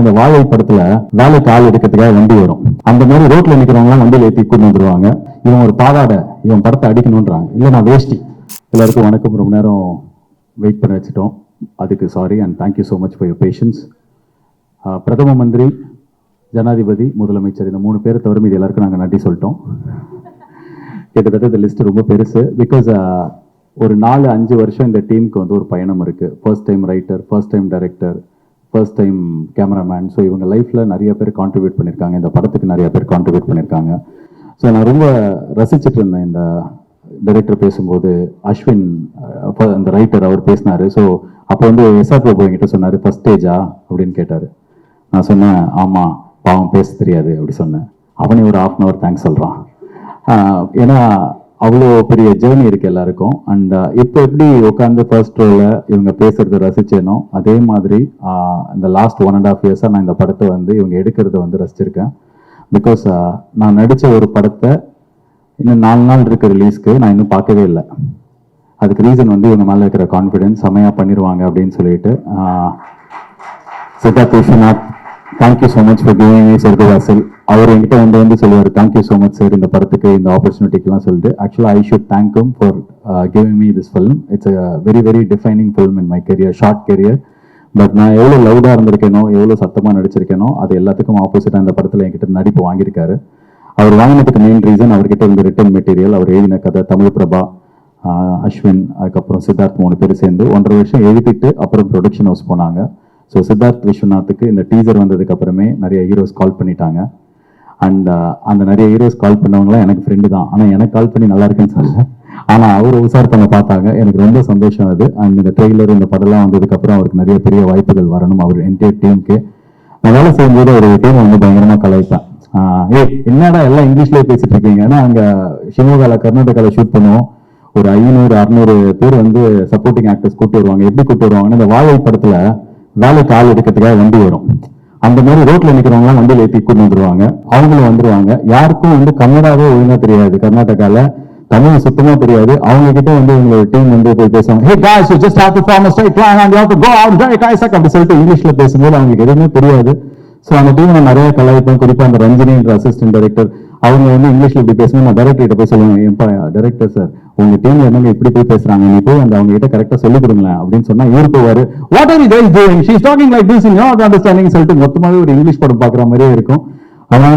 அந்த வாழை படத்துல வேலைக்கு ஆள் எடுக்கிறதுக்காக வண்டி வரும். அந்த மாதிரி ரோட்ல நிக்கிறவங்க எல்லாம் வண்டியில ஏற்றி கொண்டு வந்துருவாங்க. இவன் ஒரு பாவாடை இவன் படத்தை அடிக்கணும்ன்றாங்க. இல்ல நான் வேஷ்டி எல்லாருக்கும் வணக்கம். ரொம்ப நேரம் வெயிட் பண்ண வச்சுட்டோம். அதுக்கு sorry and thank you so much for your patience பிரதம மந்திரி ஜனாதிபதி முதலமைச்சர் இந்த மூணு பேரை தவிர மீது எல்லாருக்கும் நாங்கள் நன்றி சொல்லிட்டோம். கிட்டத்தட்ட இந்த லிஸ்ட் ரொம்ப பெருசு. பிகாஸ் ஒரு நாலு அஞ்சு வருஷம் இந்த டீமுக்கு வந்து ஒரு பயணம் இருக்குது first time writer first time director first time cameraman so இவங்க லைஃப்ல நிறைய பேர் கான்ட்ரிபியூட் பண்ணியிருக்காங்க இந்த படத்துக்கு நிறைய பேர் கான்ட்ரிபியூட் பண்ணியிருக்காங்க ஸோ நான் ரொம்ப ரசிச்சுட்டு இருந்தேன் இந்த டைரக்டர் பேசும்போது. அஸ்வின் அந்த ரைட்டர் அவர் பேசினாரு. ஸோ அப்போ வந்து எஸ்ஆர் பிரபு என்கிட்ட சொன்னார் ஃபர்ஸ்ட் ஸ்டேஜா அப்படின்னு கேட்டாரு. நான் சொன்னேன் ஆமா பாவம் பேச தெரியாது. அப்படி சொன்னேன். அவனே ஒரு ஆஃப் அன் அவர் தேங்க்ஸ் சொல்றான். ஏன்னா அவ்வளோ பெரிய ஜேர்னி இருக்கு எல்லாருக்கும். அண்ட் uh, இப்போ எப்படி உட்காந்து ஃபர்ஸ்ட் ரோவில் இவங்க பேசுகிறத ரசிச்சேனோ அதே மாதிரி uh, இந்த லாஸ்ட் ஒன் அண்ட் ஆஃப் இயர்ஸாக நான் இந்த படத்தை வந்து இவங்க எடுக்கிறத வந்து ரசிச்சிருக்கேன். பிகாஸ் uh, நான் நடித்த ஒரு படத்தை இன்னும் நாலு நாள் இருக்க ரிலீஸ்க்கு நான் இன்னும் பார்க்கவே இல்லை. அதுக்கு ரீசன் வந்து இவங்க மேலே இருக்கிற கான்ஃபிடென்ஸ் செமையாக பண்ணிடுவாங்க அப்படின்னு சொல்லிட்டு Siddharth Vishwanath thank you so much for giving me Sorgavaasal அவர் என்கிட்ட வந்து வந்து சொல்லுவார் தேங்க்யூ ஸோ மச் சார் இந்த படத்துக்கு இந்த ஆப்பர்ச்சுனிட்டிக்கெலாம் சொல்லிட்டு. ஆக்சுவலாக I should தேங்க்யூம் for giving me this film it's a very very defining film in my career short career but நான் எவ்வளோ லவுடாக இருந்திருக்கேனோ எவ்வளோ சத்தமாக நடிச்சிருக்கேனோ அது எல்லாத்துக்கும் ஆப்போசிட்டாக இந்த படத்தில் என்கிட்ட நடிப்பு வாங்கியிருக்காரு. அவர் வாங்கினதுக்கு மெயின் ரீசன் அவர்கிட்ட இருந்த ரிட்டன் மெட்டீரியல் அவர் எழுதின கதை தமிழ் பிரபா அஸ்வின் அதுக்கப்புறம் சித்தார்த் மூணு பேர் சேர்ந்து ஒன்றரை வருஷம் எழுதிட்டு அப்புறம் ப்ரொடக்ஷன் ஹவுஸ் போனாங்க. ஸோ சித்தார்த் விஸ்வநாத்துக்கு இந்த டீசர் வந்ததுக்கு அப்புறமே நிறைய ஹீரோஸ் கால் பண்ணிட்டாங்க. அண்ட் uh, அந்த நிறைய ஹீரோஸ் கால் பண்ணவங்களாம் எனக்கு ஃப்ரெண்டு தான். ஆனால் எனக்கு கால் பண்ணி நல்லா இருக்குன்னு சொல்லல. ஆனால் அவர் உசார் பண்ண பார்த்தாங்க. எனக்கு ரொம்ப சந்தோஷம் அது. அண்ட் இந்த ட்ரெய்லர் இந்த படம்லாம் வந்ததுக்கப்புறம் அவருக்கு நிறைய பெரிய வாய்ப்புகள் வரணும். அவர் என்டையர் டீமுக்கு நான் வேலை செய்யும்போது ஒரு டீம் வந்து பயங்கரமாக கலாய்ப்பேன். ஏ ஏய் என்னடா எல்லாம் இங்கிலீஷ்லேயே பேசிட்டு இருக்கீங்க? ஏன்னா அங்க சிவகால கர்நாடகாவில் ஷூட் பண்ணுவோம். ஒரு ஐநூறு அறுநூறு பேர் வந்து சப்போர்ட்டிங் ஆக்டர்ஸ் கூப்பிட்டு வருவாங்க. எப்படி கூப்பிட்டு வருவாங்கன்னா இந்த வாழை படத்தில் வேலைக்கு ஆள் எடுக்கிறதுக்காக வண்டி வரும். அந்த மாதிரி ரோட்ல நிக்கிறவங்க எல்லாம் வண்டியில ஏத்தி கூட்டு வந்துருவாங்க. அவங்களும் வந்துருவாங்க. யாருக்கும் வந்து கன்னடாவே ஒழுங்கா தெரியாது. கர்நாடகால தமிழ் சுத்தமா தெரியாது. அவங்க கிட்ட வந்து உங்களோட டீம் வந்து போய் பேசுவாங்க. ஹே guys you just have to form a அப்படி சொல்லிட்டு இங்கிலீஷ்ல பேசும்போது அவங்களுக்கு எதுவுமே தெரியாது. ஸோ அந்த டீம் நான் நிறைய கலாய்ப்பேன். குறிப்பா அந்த ரஞ்சினின்ற அசிஸ்டன்ட் டைரக்டர் அவங்க வந்து இங்கிலீஷ்ல இப்படி பேசணும் நான் டைரக்டர் கிட்ட போய் சொல்லுவேன் டைரக்டர் சார் உங்க டீம்ல என்னங்க இப்படி போய் பேசுறாங்க? நீ போய் அந்த அவங்க கிட்ட கரெக்டா சொல்லி கொடுங்களேன் அப்படின்னு சொன்னா இவரு போவாரு. What are you doing she is talking like this in your understanding சொல்லிட்டு மொத்தமாவே ஒரு இங்கிலீஷ் படம் பாக்குற மாதிரியே இருக்கும். ஆனா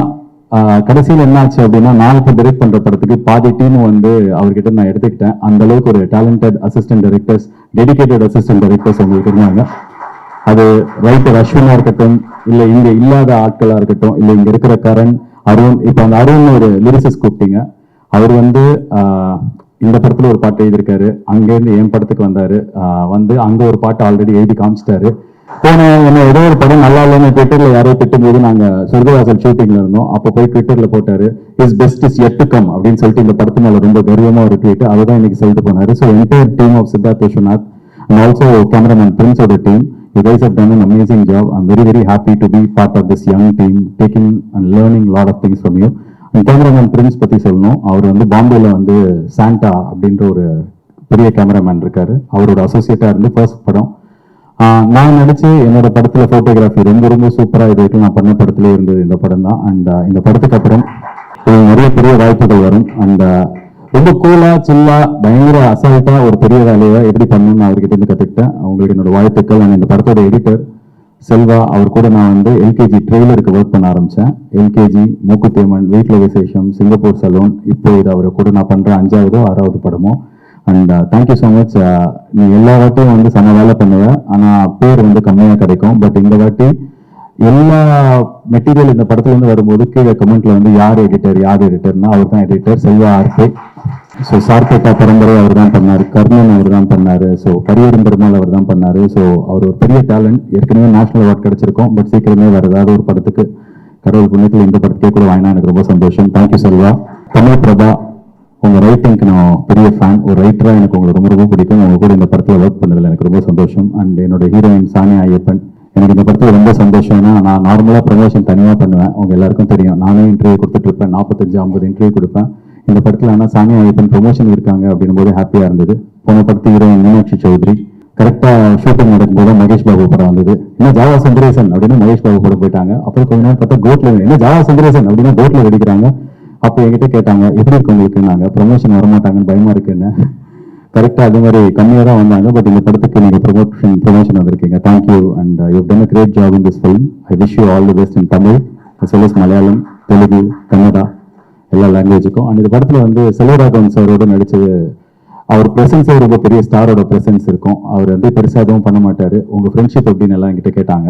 கடைசியில் என்ன ஆச்சு அப்படின்னா நாலு இப்போ டைரக்ட் பண்ற படத்துக்கு பாதி டீம் வந்து அவர்கிட்ட நான் எடுத்துக்கிட்டேன். அந்த அளவுக்கு ஒரு talented assistant directors dedicated assistant directors அவங்களுக்கு இருந்தாங்க. அது ரைட்டர் அஸ்வினா இருக்கட்டும் இல்ல இங்க இல்லாத ஆட்களா இருக்கட்டும் இல்ல இங்க இருக்கிற கரண் அருண் இப்போ அந்த அருண் ஒரு லிரிசிஸ் கூப்பிட்டீங்க. அவர் வந்து இந்த படத்தில் ஒரு பாட்டு எழுதியிருக்காரு. அங்கேருந்து என் படத்துக்கு வந்தார். வந்து அங்கே ஒரு பாட்டு ஆல்ரெடி எழுதி காமிச்சிட்டாரு. போன என்ன ஏதோ ஒரு படம் நல்லா இல்லைன்னு ட்விட்டரில் யாரோ திட்டும்போது நாங்கள் சொர்க்கவாசல் ஷூட்டிங்கில் இருந்தோம். அப்போ போய் ட்விட்டரில் போட்டார் is best is yet come அப்படின்னு சொல்லிட்டு இந்த படத்து மேலே ரொம்ப கர்வமாக ஒரு ட்வீட் அதுதான் இன்னைக்கு சொல்லிட்டு போனார். So entire team of Siddharth Vishwanath and also cameraman பிரின்ஸோட team. You guys have done an amazing job. I'm very, very happy to be part of this young team, taking and learning a lot of things from you. And cameraman Prince பற்றி சொல்லணும். அவர் வந்து பாம்பேயில் வந்து Santa அப்படின்ற ஒரு பெரிய cameraman இருக்காரு. அவரோட அசோசியேட்டாக இருந்து ஃபர்ஸ்ட் படம். நான் நினச்சி என்னோட படத்தில் ஃபோட்டோகிராஃபி ரொம்ப ரொம்ப சூப்பராக இது வரைக்கும் நான் பண்ண படத்துலேயே இருந்தது இந்த படம் தான் அண்ட் இந்த படத்துக்கு அப்புறம் நிறைய பெரிய வாய்ப்புகள் வரும். அண்ட் ரொம்ப கூலா சில்லா பயங்கர அசால்ட்டா ஒரு பெரிய வேலையை எப்படி பண்ணணும்னு அவர்கிட்ட இருந்து கத்துக்கிட்டேன். அவங்களுக்கு என்னோட வாழ்த்துக்கள். அண்ட் இந்த படத்தோட எடிட்டர் செல்வா. அவர் கூட நான் வந்து எல்கேஜி ட்ரெய்லருக்கு ஒர்க் பண்ண ஆரம்பிச்சேன். எல்கேஜி மூக்குத்தேமன் வீட்டில் விசேஷம் சிங்கப்பூர் சலூன் இப்போ இது அவர் கூட நான் பண்ற அஞ்சாவதோ ஆறாவது படமோ. அண்ட் தேங்க்யூ ஸோ மச் நீ எல்லா வாட்டியும் வந்து செம வேலை பண்ணுவ. ஆனா பேர் வந்து கம்மியா கிடைக்கும். பட் இந்த வாட்டி எல்லா மெட்டீரியல் இந்த படத்துல இருந்து வரும்போது கீழே கமெண்ட்ல வந்து யார் எடிட்டர் யார் எடிட்டர்னா அவர் தான் எடிட்டர் செல்வா ஆர்பே ஸோ சார்பேட்டா பரம்பரை அவர் தான் பண்ணாரு. கர்ணன் அவர் தான் பண்ணாரு. ஸோ பரியரும் பெருமாள் அவர் தான் பண்ணாரு. ஸோ அவர் ஒரு பெரிய டேலண்ட் ஏற்கனவே நேஷனல் அவார்ட் கிடச்சிருக்கோம். பட் சீக்கிரமே வேறு ஏதாவது ஒரு படத்துக்கு கடவுள் புண்ணியத்தில் இந்த படத்துக்கே கூட வாங்கினா எனக்கு ரொம்ப சந்தோஷம். தேங்க்யூ செல்வா. தமிழ் பிரபா உங்க ரைட்டிங்க்கு நான் பெரிய ஃபேன் ஒரு ரைட்டராக எனக்கு உங்களுக்கு ரொம்ப ரொம்ப பிடிக்கும். உங்க கூட இந்த படத்தில் ஒர்க் பண்ணதில் எனக்கு ரொம்ப சந்தோஷம். அண்ட் என்னோட ஹீரோயின் சானியா ஐயப்பன் எனக்கு இந்த படத்தில் ரொம்ப சந்தோஷம்னா நான் நார்மலாக ப்ரமோஷன் தனியாக பண்ணுவேன். உங்கள் எல்லாருக்கும் தெரியும். நானே இன்டர்வியூ கொடுத்துட்டு இருப்பேன். நாற்பத்தஞ்சு ஐம்பது இன்டர்வியூ கொடுப்பேன். இந்த படத்தில் ஆனால் சானியா ஐயப்பன் ப்ரொமோஷன் இருக்காங்க அப்படின்னும் போது ஹாப்பியாக இருந்தது. போன படத்து ஹீரோயின் மீனாட்சி சௌத்ரி. கரெக்டாக ஷூட்டிங் நடக்கும்போது மகேஷ் பாபு படம் வந்தது. என்ன ஜாவா சந்திரேசன் அப்படின்னு மகேஷ் பாபு படம் போயிட்டாங்க. அப்புறம் கொஞ்ச நேரம் பார்த்தா கோட்ல என்ன ஜாவா சந்திரேசன் அப்படின்னா கோட்ல வெடிக்கிறாங்க. அப்போ என்கிட்ட கேட்டாங்க எப்படி இருக்கு உங்களுக்கு? நாங்கள் ப்ரொமோஷன் வரமாட்டாங்கன்னு பயமா இருக்குன்னு கரெக்டாக அது மாதிரி கம்மியாக தான் வந்தாங்க. பட் இந்த படத்துக்கு நீங்கள் ப்ரொமோஷன் ப்ரொமோஷன் வந்திருக்கீங்க. Thank you and you done a great job in this film I wish you all the best in Tamil as well as Malayalam Telugu Kannada. எல்லா லாங்குவேஜுக்கும் அண்ட் இந்த படத்தில் வந்து செல்வராகவன் சாரோட நடித்தது அவர் ப்ரெசன்ஸே ரொம்ப பெரிய ஸ்டாரோட ப்ரெசன்ஸ் இருக்கும். அவர் வந்து பெருசாக எதுவும் பண்ண மாட்டார். உங்கள் ஃப்ரெண்ட்ஷிப் அப்படின்னு எல்லாம் என்கிட்ட கேட்டாங்க.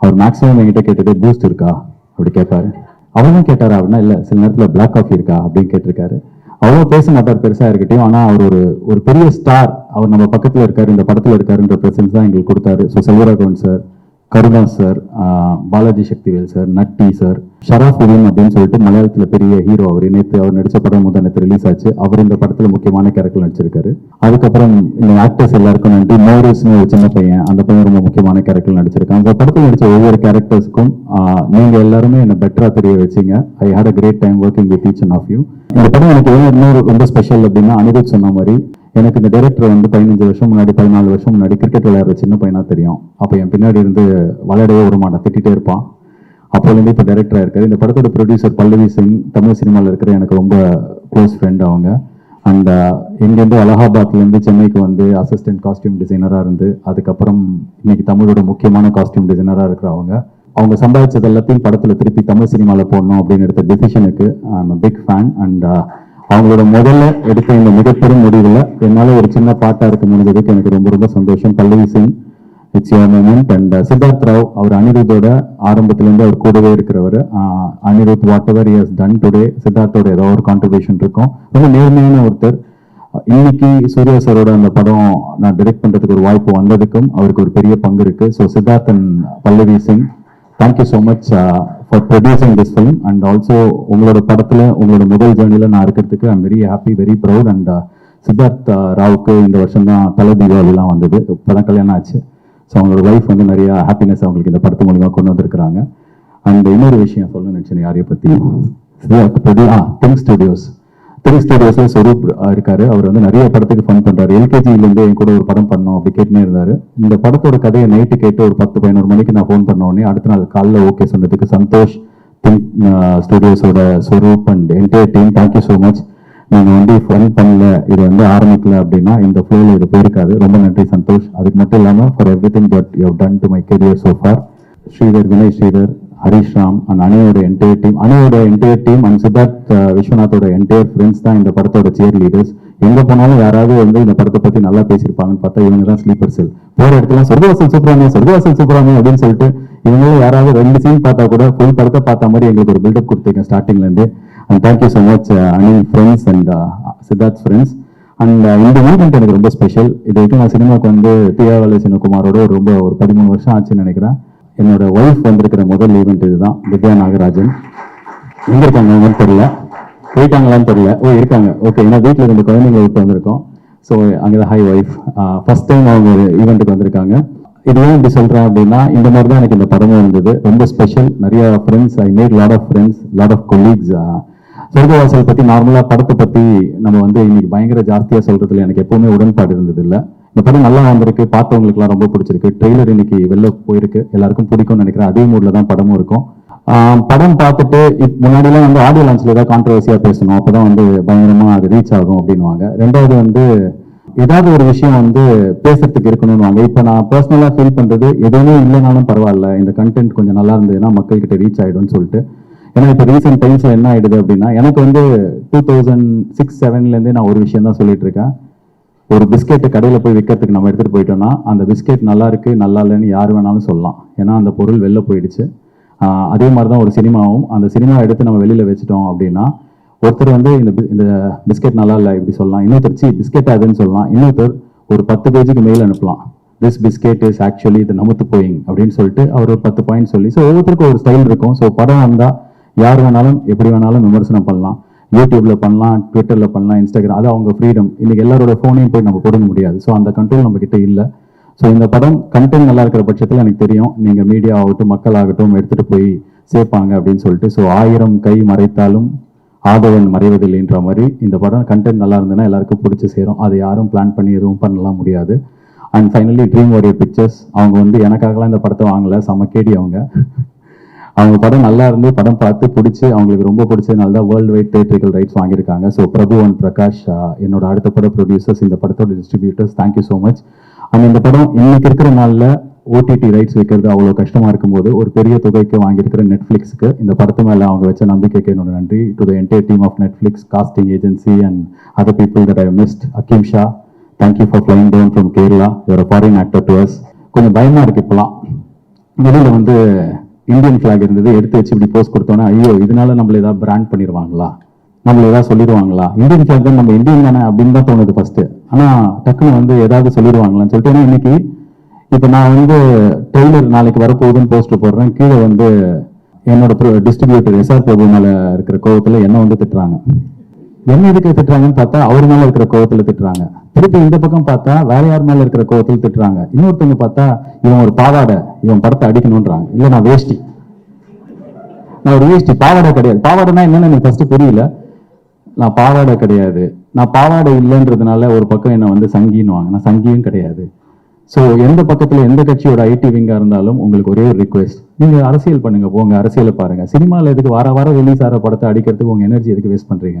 அவர் மேக்ஸிமம் என்கிட்ட கேட்டது பூஸ்ட் இருக்கா? அப்படி கேட்பாரு. அவரும் கேட்டாரா அப்படின்னா இல்லை சில நேரத்தில் பிளாக் காஃபி இருக்கா? அப்படின்னு கேட்டிருக்காரு. அவ்வளோ பேச மாட்டார் பெருசாக இருக்கட்டும் ஆனால் அவர் ஒரு ஒரு பெரிய ஸ்டார் அவர் நம்ம பக்கத்தில் இருக்கார் இந்த படத்தில் இருக்காருன்ற ப்ரெசன்ஸ் தான் எங்களுக்கு கொடுத்தாரு. So Selvaraghavan sir Karuna sir Balaji Sakthivel sir Natty sir Sharafudheen அப்படின்னு சொல்லிட்டு மலையாளத்தில் பெரிய ஹீரோ அவர் நேற்று அவர் நடித்த படம் முதல் நேற்று ரிலீஸ் ஆச்சு. அவர் இந்த படத்தில் முக்கியமான கேரக்டர் நடிச்சிருக்காரு. அதுக்கப்புறம் இந்த ஆக்டர்ஸ் எல்லாருக்கும் நன்றி. மோரிஸ்னு ஒரு சின்ன பையன் அந்த பையன் ரொம்ப முக்கியமான கேரக்டர் நடிச்சிருக்கான். அந்த படத்தில் நடித்த ஒவ்வொரு கேரக்டர்ஸ்க்கும் நீங்கள் எல்லாருமே என்ன பெட்டராக தெரிய வச்சீங்க. I had a great time working with each and of you இந்த படம் எனக்கு ஏன் இன்னொரு ரொம்ப ஸ்பெஷல் அப்படின்னா அனிருத் சொன்ன மாதிரி எனக்கு இந்த டைரக்டர் வந்து பதினஞ்சு வருஷம் முன்னாடி பதினாலு வருஷம் முன்னாடி கிரிக்கெட் விளையாடுற சின்ன பையனா தெரியும். அப்போ என் பின்னாடி இருந்து விளையாடவே விட மாட்டான் திட்டிகிட்டே இருப்பான். அப்போலேருந்து இப்போ டைரக்டராக இருக்காரு இந்த படத்தோட ப்ரொடியூசர் பல்லவி சிங் தமிழ் சினிமாவில் இருக்கிற எனக்கு ரொம்ப க்ளோஸ் ஃப்ரெண்ட் அவங்க. அண்ட் இங்கேருந்து அலகாபாத்லேருந்து சென்னைக்கு வந்து அசிஸ்டன்ட் காஸ்டியூம் டிசைனராக இருந்து அதுக்கப்புறம் இன்னைக்கு தமிழோட முக்கியமான காஸ்டியூம் டிசைனராக இருக்கிற அவங்க. அவங்க சம்பாதிச்சது எல்லாத்தையும் படத்தில் திருப்பி தமிழ் சினிமாவில் போடணும் அப்படின்னு எடுத்த டிசிஷனுக்கு பிக் ஃபேன் அண்ட் அவங்களோட முதல்ல எடுத்த இந்த மிகப்பெரும் முடிவில் என்னால் ஒரு சின்ன பாட்டாக இருக்க முடிஞ்சதுக்கு எனக்கு ரொம்ப ரொம்ப சந்தோஷம். பல்லவி சிங் இட்ஸ் அண்ட் சித்தார்த் ராவ் அவர் அனிருத்தோட ஆரம்பத்திலேருந்து அவர் கூடவே இருக்கிறவர். Anirudh whatever years done today சித்தார்த்தோட ஏதோ ஒரு கான்ட்ரிபியூஷன் இருக்கும். ரொம்ப நேர்மையான ஒருத்தர். இன்னைக்கு சூர்யா சாரோட அந்த படம் நான் டிரெக்ட் பண்றதுக்கு ஒரு வாய்ப்பு வந்ததுக்கும் அவருக்கு ஒரு பெரிய பங்கு இருக்கு. So Siddharth and Pallavi Singh thank you so much for producing this film and also உங்களோட படத்தில் உங்களோட முதல் ஜேர்னியில் நான் இருக்கிறதுக்கு I'm very happy very proud and Siddharth ராவுக்கு இந்த வருஷம் தான் தலை தீபாவளிலாம் வந்தது. இப்போதான் கல்யாணம் ஆச்சு. ஸோ அவங்களோட லைஃப் வந்து நிறைய ஹாப்பினஸ் அவங்களுக்கு இந்த படத்து மூலிமா கொண்டு வந்திருக்கிறாங்க. அண்ட் இன்னொரு விஷயம் சொல்ல நினைச்சேன் யாரைய பத்தி. ஆ திங் ஸ்டுடியோஸ் திங் ஸ்டுடியோஸில் ஸ்வரூப் இருக்காரு. அவர் வந்து நிறைய படத்துக்கு ஃபன் பண்ணுறாரு எல்கேஜில இருந்து என் கூட ஒரு படம் பண்ணோம் அப்படி கேட்டுனே இருந்தாரு. இந்த படத்தோட கதையை நைட்டு கேட்டு ஒரு பத்து பதினோரு மணிக்கு நான் ஃபோன் பண்ண உடனே அடுத்த நாள் காலைல ஓகே சொன்னதுக்கு Santhosh Think ஸ்டுடியோஸோட Swaroop and entire team thank you so much நீங்க வந்து ஃபன் பண்ணல இது வந்து ஆரம்பிக்கல அப்படின்னா இந்த ஃப்ளோல இது போயிருக்காது. ரொம்ப நன்றி சந்தோஷ். அதுக்கு மட்டும் இல்லாம for everything but you done to my career so for Sridhar Vinay Sridhar Harish Ram and அனியோட entire team அனியோட என்டையர் டீம் அண்ட் சித்தார்த் விஸ்வநாத்தோட என்டையர் ஃப்ரெண்ட்ஸ் தான் இந்த படத்தோட சேர் லீடர்ஸ் எங்க போனாலும் யாராவது வந்து இந்த படத்தை பத்தி நல்லா பேசியிருப்பாங்கன்னு பார்த்தா இவங்க தான் ஸ்லீப்பர் செல் போற இடத்துல சொர்க்கவாசல் சூப்பராமே சொர்க்கவாசல் சூப்பராமே அப்படின்னு சொல்லிட்டு இவங்களும் யாராவது ரெண்டு சீன் பார்த்தா கூட ஃபுல் படத்தை பார்த்த மாதிரி எங்களுக்கு ஒரு பில்டப் கொடுத்தீங்க ஸ்டார்டிங்ல இருந்து. And thank you so much Anil friends and Siddharth friends and இந்த ஈவெண்ட் எனக்கு ரொம்ப ஸ்பெஷல் இது வரைக்கும் நான் சினிமாவுக்கு வந்து தியாவலை சின்னகுமாரோட ஒரு ரொம்ப ஒரு பதிமூணு வருஷம் ஆச்சுன்னு நினைக்கிறேன். என்னோட ஒய்ஃப் வந்திருக்கிற முதல் ஈவெண்ட் இதுதான் வித்யா நாகராஜன். எங்க இருக்காங்க? தெரியல. போயிட்டாங்களான்னு தெரியல. ஓ இருக்காங்க. ஓகே ஏன்னா வீட்டில் ரெண்டு குழந்தைங்க விட்டு வந்திருக்கோம். ஸோ அங்கே ஹை ஒய்ஃப் ஃபர்ஸ்ட் டைம் அவங்க ஒரு ஈவெண்ட்டுக்கு வந்திருக்காங்க. இதுவே இப்படி சொல்கிறேன் அப்படின்னா இந்த மாதிரி தான் எனக்கு இந்த படமும் இருந்தது ரொம்ப ஸ்பெஷல் நிறைய friends I made lot of friends lot of colleagues Sorgavaasal பற்றி நார்மலாக படத்தை பற்றி நம்ம வந்து இன்னைக்கு பயங்கர ஜாஸ்தியாக சொல்கிறதுல எனக்கு எப்பவுமே உடன்பாடு இருந்தது இல்லை. இந்த படம் நல்லா வந்திருக்கு பார்த்தவங்களுக்குலாம் ரொம்ப பிடிச்சிருக்கு. ட்ரெய்லர் இன்னைக்கு வெளில போயிருக்கு எல்லாருக்கும் பிடிக்கும்னு நினைக்கிறேன். அதே மூடில் தான் படமும் இருக்கும். படம் பார்த்துட்டு இப் முன்னாடிலாம் வந்து ஆடியோ லான்ச்ல ஏதாவது கான்ட்ரவர்சியாக பேசணும் அப்போ தான் வந்து பயங்கரமாக அது ரீச் ஆகும் அப்படின்னுவாங்க. ரெண்டாவது வந்து ஏதாவது ஒரு விஷயம் வந்து பேசுறதுக்கு இருக்கணும்னு இப்போ நான் பர்சனலாக ஃபீல் பண்ணுறது எதுவுமே இல்லைனாலும் பரவாயில்ல. இந்த கண்டென்ட் கொஞ்சம் நல்லா இருந்ததுன்னா மக்கள்கிட்ட ரீச் ஆகிடும்னு சொல்லிட்டு ஏன்னா இப்போ ரீசெண்ட் டைம்ஸில் என்ன ஆகிடுது அப்படின்னா எனக்கு வந்து டூ தௌசண்ட் சிக்ஸ் செவன்லேருந்தே நான் ஒரு விஷயம் தான் சொல்லிட்டு இருக்கேன். ஒரு பிஸ்கெட்டை கடையில் போய் விற்கிறதுக்கு நம்ம எடுத்துகிட்டு போயிட்டோம்னா அந்த பிஸ்கெட் நல்லா இருக்குது நல்லா இல்லைன்னு யார் வேணாலும் சொல்லலாம். ஏன்னா அந்த பொருள் வெளில போயிடுச்சு. அதே மாதிரி தான் ஒரு சினிமாவும் அந்த சினிமா எடுத்து நம்ம வெளியில் வச்சுட்டோம் அப்படின்னா ஒருத்தர் வந்து இந்த பி- இந்த பிஸ்கெட் நல்லா இல்லை இப்படி சொல்லலாம். இன்னொருத்தர் சி பிஸ்கெட் அதுன்னு சொல்லலாம். இன்னொருத்தர் ஒரு பத்து பேஜுக்கு மெயில் அனுப்பலாம். திஸ் பிஸ்கெட் இஸ் ஆக்சுவலி இது நமத்து போயிங் அப்படின்னு சொல்லிட்டு அவர் ஒரு பத்து பாயிண்ட் சொல்லி ஸோ ஒவ்வொருத்தருக்கும் ஒரு ஸ்டைல் இருக்கும். ஸோ படம் வந்தால் யார் வேணாலும் எப்படி வேணாலும் விமர்சனம் பண்ணலாம். யூடியூப்ல பண்ணலாம் ட்விட்டர்ல பண்ணலாம் இன்ஸ்டாகிராம் அது அவங்க ஃப்ரீடம் இன்னைக்கு எல்லாரோட ஃபோனையும் போய் நம்ம கொடுக்க முடியாது. ஸோ அந்த கண்ட்ரோல் நம்ம கிட்ட இல்லை. ஸோ இந்த படம் கண்டென்ட் நல்லா இருக்கிற பட்சத்தில் எனக்கு தெரியும் நீங்க மீடியா ஆகட்டும் மக்கள் ஆகட்டும் எடுத்துட்டு போய் சேர்ப்பாங்க அப்படின்னு சொல்லிட்டு. ஸோ ஆயிரம் கை மறைத்தாலும் ஆதவன் மறைவதில்லைன்ற மாதிரி இந்த படம் கண்டென்ட் நல்லா இருந்ததுன்னா எல்லாருக்கும் பிடிச்சி சேரும். அதை யாரும் பிளான் பண்ணி எதுவும் பண்ணலாம் முடியாது. And finally Dream Warrior Pictures அவங்க வந்து எனக்காகலாம் இந்த படத்தை வாங்கலை. செம்ம கேடி அவங்க. அவங்க படம் நல்லா இருந்து படம் பார்த்து பிடிச்சி அவங்களுக்கு ரொம்ப பிடிச்சதுனால தான் வேர்ல்டு வைட் தேட்டரிக்கல் ரைட்ஸ் வாங்கியிருக்காங்க. ஸோ பிரபு அண்ட் பிரகாஷ் என்னோட அடுத்த பட ப்ரொடியூசர்ஸ் இந்த படத்தோட distributors thank you so much and இந்த படம் இன்னைக்கு இருக்கிற நாளில் ஓடிடி ரைட்ஸ் வைக்கிறது அவ்வளோ கஷ்டமாக இருக்கும்போது ஒரு பெரிய தொகைக்கு வாங்கியிருக்கிற நெட்ஃப்ளிக்ஸ்க்கு இந்த படத்து மேலே அவங்க வச்ச நம்பிக்கைக்கு என்னோட நன்றி. To the entire team of Netflix casting agency and other people that I missed Hakkim Shah thank you for flying down from Kerala your foreign actor to us கொஞ்சம் பயமாக இருக்கு இப்போலாம் வெளியில் வந்து இந்தியன் ஃபிளாக் இருந்தது எடுத்து வச்சு இப்படி போஸ்ட் கொடுத்தோன்னா ஐயோ இதனால நம்மள ஏதாவது பிராண்ட் பண்ணிடுவாங்களா? நம்மள ஏதாவது சொல்லிடுவாங்களா? இந்தியன் ஃபிளாக் தான் நம்ம இந்தியன் தானே அப்படின்னு தான் தோணுது ஃபர்ஸ்ட் ஆனா டக்குன்னு வந்து ஏதாவது சொல்லிடுவாங்களான்னு சொல்லிட்டு ஏன்னா இன்னைக்கு இப்போ நான் வந்து டெய்லர் நாளைக்கு வரப்போகுதுன்னு போஸ்ட் போடுறேன். கீழே வந்து என்னோட டிஸ்ட்ரிபியூட்டர் எஸ்ஆர் பிரபு மேல இருக்கிற கோவத்துல என்ன வந்து திட்டுறாங்க. என்ன எதுக்கு திட்டுறாங்கன்னு பார்த்தா அவர் மேல இருக்கிற கோவத்தில் திட்டுறாங்க. திருப்பி இந்த பக்கம் பார்த்தா வேற யார் மேல இருக்கிற கோவத்தில் திட்டுறாங்க. இன்னொருத்தவங்க பார்த்தா இவன் ஒரு பாவாடை இவன் படத்தை அடிக்கணும்ன்றாங்க. இல்லை நான் வேஷ்டி நான் ஒரு வேஷ்டி பாவாடை கிடையாது. பாவாடைனா என்னன்னு எனக்கு ஃபர்ஸ்ட் புரியல. நான் பாவாடை கிடையாது. நான் பாவாடை இல்லைன்றதுனால ஒரு பக்கம் என்ன வந்து சங்கின்னுவாங்க. நான் சங்கியும் கிடையாது. ஸோ எந்த பக்கத்துல எந்த கட்சியோட ஐடி விங்கா இருந்தாலும் உங்களுக்கு ஒரே ஒரு ரிக்வெஸ்ட் நீங்க அரசியல் பண்ணுங்க. போங்க. அரசியலை பாருங்க. சினிமாவில் எதுக்கு வார வாரம் ரிலீஸ் ஆகிற படத்தை அடிக்கிறதுக்கு உங்க எனர்ஜி எதுக்கு வேஸ்ட் பண்றீங்க?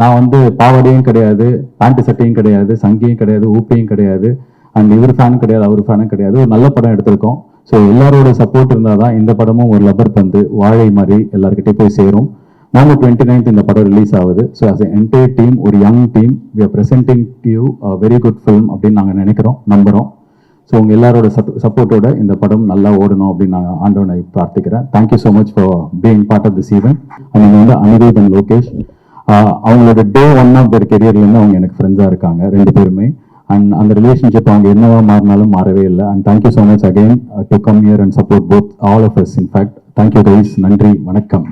நான் வந்து பாவாடையும் கிடையாது பேண்ட் சட்டையும் கிடையாது சங்கியும் கிடையாது ஊப்பையும் கிடையாது அண்ட் இவர் ஃபேனும் கிடையாது அவர் ஃபேனும் கிடையாது. ஒரு நல்ல படம் எடுத்திருக்கோம். ஸோ எல்லாரோட சப்போர்ட் இருந்தால் தான் இந்த படமும் ஒரு லப்பர் பந்து வாழை மாதிரி எல்லாருக்கிட்டே போய் சேரும். நவம்பர் டுவெண்ட்டி நைன்த் இந்த படம் ரிலீஸ் ஆகுது. ஸோ அஸ் என்டையர் டீம் ஒரு young team we are presenting to very good film அப்படின்னு நாங்கள் நினைக்கிறோம் நம்புகிறோம் ஸோ உங்கள் எல்லாரோட சப்போர்ட்டோட இந்த படம் நல்லா ஓடணும் அப்படின்னு நான் ஆண்டவனை பிரார்த்திக்கிறேன். Thank you so much for being part of this event அவங்க வந்து அனிருத் அண்ட் லோகேஷ். அவங்களோட டே ஒன் ஆஃப் தர் கெரியர்லேருந்து அவங்க எனக்கு ஃப்ரெண்ட்ஸாக இருக்காங்க ரெண்டு பேருமே. அண்ட் அந்த ரிலேஷன்ஷிப் அவங்க என்னவா மாறினாலும் மாறவே இல்லை. And thank you so much again to come here and support both all of us in fact thank you guys நன்றி வணக்கம்.